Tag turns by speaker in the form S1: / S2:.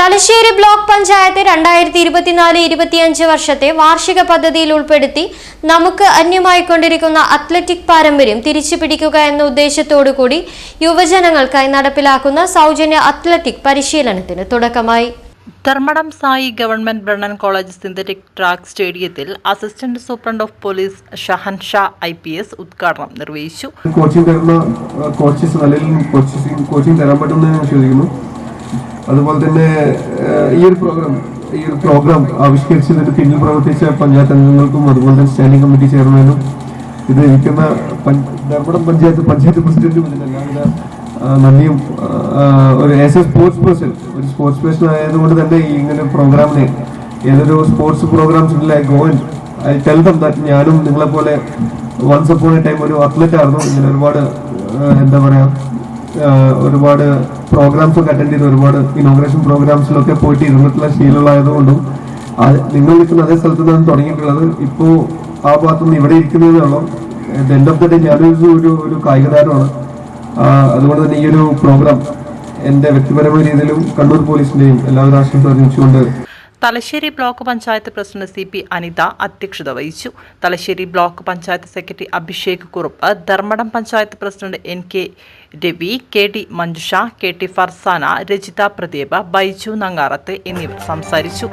S1: Thalassery block panchayat രണ്ടായിരത്തി ഇരുപത്തിനാല് ഇരുപത്തിയഞ്ച് വർഷത്തെ വാർഷിക പദ്ധതിയിൽ ഉൾപ്പെടുത്തി നമുക്ക് അന്യമായിക്കൊണ്ടിരിക്കുന്ന അത്ലറ്റിക് പാരമ്പര്യം തിരിച്ചു പിടിക്കുക എന്ന ഉദ്ദേശത്തോടു കൂടി യുവജനങ്ങൾക്കായി നടപ്പിലാക്കുന്ന സൗജന്യ അത്ലറ്റിക് പരിശീലനത്തിന് തുടക്കമായി.
S2: Dharmadam Sai government Brennan college synthetic track സ്റ്റേഡിയത്തിൽ assistant superintendent of police Shahan Shah I P S ഉദ്ഘാടനം നിർവഹിച്ചു.
S3: കോച്ചിങ് തരുന്ന കോച്ചസ് അല്ലെങ്കിൽ കോച്ചിങ് തരാൻ പറ്റുമെന്ന് വിശ്വസിക്കുന്നു. അതുപോലെ തന്നെ ഈ ഒരു പ്രോഗ്രാം ഈ ഒരു പ്രോഗ്രാം ആവിഷ്കരിച്ചതിന് പിന്നിൽ പ്രവർത്തിച്ച പഞ്ചായത്ത് അംഗങ്ങൾക്കും അതുപോലെ തന്നെ സ്റ്റാൻഡിംഗ് കമ്മിറ്റി ചെയർമാനും ഇത് ഇരിക്കുന്ന ധർമ്മടം പഞ്ചായത്ത് പഞ്ചായത്ത് പ്രസിഡന്റും ഇതിന് എല്ലാവിധ നന്ദിയും ഒരു ആസ് എ സ്പോർട്സ് പേഴ്സൺ ഒരു സ്പോർട്സ് പേഴ്സൺ ആയതുകൊണ്ട് തന്നെ ഈ ഇങ്ങനെ പ്രോഗ്രാമിനെ ഏതൊരു sports programs I go and I tell them that ഞാനും നിങ്ങളെ പോലെ വൺസ് അപ്പോൺ എ ടൈം ഒരു അത്ലറ്റ് ആയിരുന്നു. ഇങ്ങനെ ഒരുപാട് എന്താ പറയാ ആ, ഒരുപാട് പ്രോഗ്രാംസ് ഒക്കെ അറ്റൻഡ് ചെയ്ത് ഒരുപാട് ഇനോഗ്രേഷൻ പ്രോഗ്രാംസിലൊക്കെ പോയിട്ട് ഇരുന്നിട്ടുള്ള ശീലമുള്ളതായതുകൊണ്ടും അത് നിങ്ങൾ നിൽക്കുന്ന അതേ സ്ഥലത്ത് നിന്നാണ് തുടങ്ങിയിട്ടുള്ളത്. ഇപ്പോൾ ആ ഭാഗത്തുനിന്ന് ഇവിടെ ഇരിക്കുന്നതേ എൻഡ് ഓഫ് ദ ഡേ ഞാനൊരു ഒരു ഒരു കായിക താരമാണ് അതുകൊണ്ട് തന്നെ ഈ ഒരു പ്രോഗ്രാം എന്റെ വ്യക്തിപരമായ രീതിയിലും കണ്ണൂർ പോലീസിന്റെയും എല്ലാവരും ആശംസ അറിയിച്ചുകൊണ്ട്
S2: Thalassery block panchayat president C P Anitha അധ്യക്ഷത വഹിച്ചു. Thalassery block panchayat secretary Abhishek Kurup Dharmadam panchayat president N K Ravi K D Manjusha K T Farsana Rajitha Pradeep Baiju Nangarath എന്നിവർ സംസാരിച്ചു.